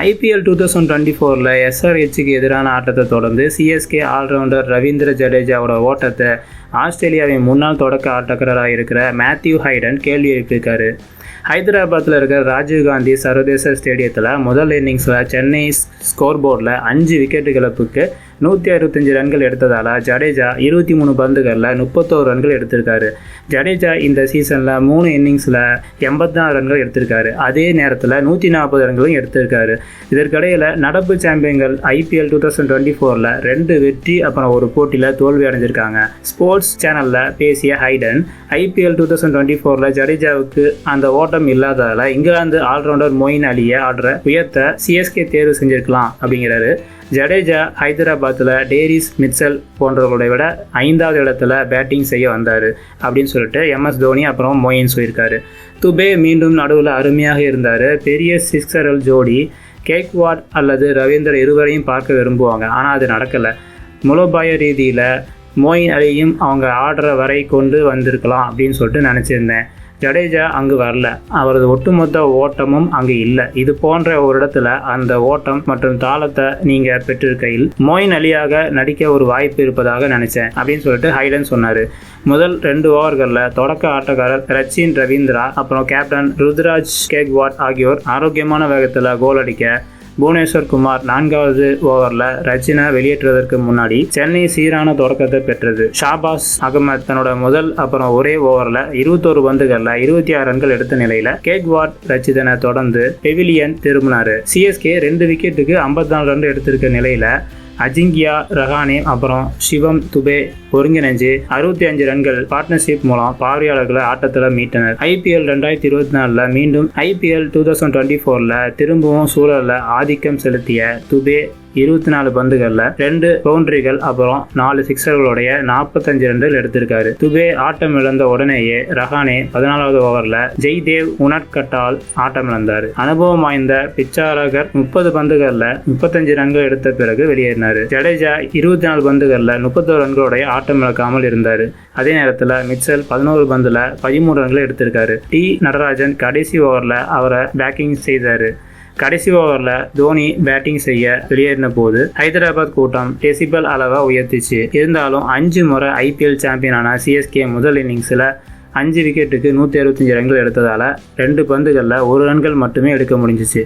IPL two thousand twenty ஃபோரில் எஸ்ஆர்ஹெச்சுக்கு எதிரான ஆட்டத்தை தொடர்ந்து சிஎஸ்கே ஆல்ரவுண்டர் ரவீந்திர ஜடேஜாவோட ஓட்டத்தை ஆஸ்திரேலியாவின் முன்னாள் தொடக்க ஆட்டக்காரராக இருக்கிற மேத்யூ ஹைடன் கேள்வி எழுப்பியிருக்காரு. ஹைதராபாத்தில் இருக்கிற ராஜீவ்காந்தி சர்வதேச ஸ்டேடியத்தில் முதல் இன்னிங்ஸில் சென்னை ஸ்கோர் போர்டில் அஞ்சு விக்கெட்டு இழப்புக்கு நூற்றி அறுபத்தஞ்சு ரன்கள் எடுத்ததால் ஜடேஜா இருபத்தி மூணு பந்துகளில் முப்பத்தோரு ரன்கள் எடுத்திருக்காரு. ஜடேஜா இந்த சீசனில் மூணு இன்னிங்ஸில் எண்பத்தாறு ரன்கள் எடுத்திருக்காரு. அதே நேரத்தில் நூற்றி நாற்பது ரன்களும் எடுத்திருக்காரு. இதற்கிடையில் நடப்பு சாம்பியன்கள் ஐபிஎல் டூ தௌசண்ட் டுவெண்ட்டி ஃபோரில் ரெண்டு வெற்றி அப்புறம் ஒரு போட்டியில் தோல்வி அடைஞ்சிருக்காங்க. ஸ்போர்ட்ஸ் சேனலில் பேசிய Hayden IPL two thousand twenty ஃபோரில் ஜடேஜாவுக்கு அந்த ஓட்டம் இல்லாததால் இங்கிலாந்து ஆல்ரவுண்டர் மொயின் அலியை ஆடுற உயர்த்த சிஎஸ்கே தேர்வு செஞ்சிருக்கலாம் அப்படிங்கிறாரு. ஜடேஜா ஹைதராபாத் ஹைதராபாத்தில் டேரிஸ் மிட்சல் போன்றவர்களை விட ஐந்தாவது இடத்துல பேட்டிங் செய்ய வந்தார் அப்படின்னு சொல்லிட்டு எம்எஸ் தோனி அப்புறம் மொயின் சொல்லியிருக்காரு. துபே மீண்டும் நடுவில் அருமையாக இருந்தார். பெரிய சிக்ஸரல் ஜோடி கேக்வாட் அல்லது ரவீந்தர் இருவரையும் பார்க்க விரும்புவாங்க. ஆனால் அது நடக்கலை. மூலோபாய ரீதியில் மோயின் அலியும் அவங்க ஆடுற வரை கொண்டு வந்திருக்கலாம் அப்படின்னு சொல்லிட்டு நினச்சிருந்தேன். ஜடேஜா அங்கு வரல. அவரது ஒட்டுமொத்த ஓட்டமும் அங்கு இல்லை. இது போன்ற ஒரு இடத்துல அந்த ஓட்டம் மற்றும் தாளத்தை நீங்க பெற்றிருக்கையில் மோயின் அலியாக நடிக்க ஒரு வாய்ப்பு இருப்பதாக நினைச்சேன் அப்படின்னு சொல்லிட்டு ஹைடன் சொன்னாரு. முதல் ரெண்டு ஓவர்களில் தொடக்க ஆட்டக்காரர் ரச்சின் ரவீந்திரா அப்புறம் கேப்டன் ருத்ராஜ் கேக்வாட் ஆகியோர் ஆரோக்கியமான வேகத்தில் கோல் அடிக்க புவனேஸ்வர் குமார் நான்காவது ஓவரில் ரச்சினை வெளியேற்றுவதற்கு முன்னாடி சென்னை சீரான தொடக்கத்தை பெற்றது. ஷாபாஸ் அகமது தன்னோட முதல் அப்புறம் ஒரே ஓவரில் இருபத்தோரு பந்துகளில் இருபத்தி ஆறு ரன்கள் எடுத்த நிலையில கேக்வாட் ரச்சிதனை தொடர்ந்து பெவிலியன் திரும்பினார். சிஎஸ்கே ரெண்டு விக்கெட்டுக்கு ஐம்பத்தி நாலு ரன் எடுத்திருக்க நிலையில் அஜிங்கியா ரஹானே அப்புறம் சிவம் துபே ஒருங்கிணைஞ்சு அறுபத்தி அஞ்சு ரன்கள் பார்ட்னர்ஷிப் மூலம் பார்வையாளர்களை ஆட்டத்தில் மீட்டனர். ஐபிஎல் ரெண்டாயிரத்தி இருபத்தி நாலில் மீண்டும் ஐபிஎல் டூ தௌசண்ட் டுவெண்ட்டி ஃபோரில் திரும்பவும் சூழலில் ஆதிக்கம் செலுத்திய துபே இருபத்தி நாலு பந்துகளில் ரெண்டு பவுண்டரிகள் அப்புறம் நாலு சிக்ஸர்களுடைய நாற்பத்தஞ்சு ரன்கள் எடுத்திருக்காரு. துபே ஆட்டம் இழந்த உடனேயே ரஹானே பதினாலாவது ஓவரில் ஜெய்தேவ் உனட்கட்டால் ஆட்டம் இழந்தார். அனுபவம் வாய்ந்த பிச்சாரகர் முப்பது பந்துகளில் முப்பத்தஞ்சு ரன்கள் எடுத்த பிறகு வெளியேறினார். ஜடேஜா இருபத்தி நாலு பந்துகளில் முப்பத்தோரு ரன்களுடைய ஆட்டம் இழக்காமல் இருந்தார். அதே நேரத்தில் மிச்சல் பதினோரு பந்தில் பதிமூணு ரன்களை எடுத்திருக்காரு. டி நடராஜன் கடைசி ஓவரில் அவரை பேக்கிங் செய்தார். கடைசி ஓவரில் தோனி பேட்டிங் செய்ய வெளியேறின போது ஹைதராபாத் கூட்டம் டெசிபல் அளவை உயர்த்திச்சு. இருந்தாலும் அஞ்சு முறை ஐபிஎல் சாம்பியனான சிஎஸ்கே முதல் இன்னிங்ஸில் அஞ்சு விக்கெட்டுக்கு நூற்றி அறுபத்தஞ்சு ரன்கள் எடுத்ததால் ரெண்டு பந்துகளில் ஒரு ரன்கள் மட்டுமே எடுக்க முடிஞ்சிச்சு.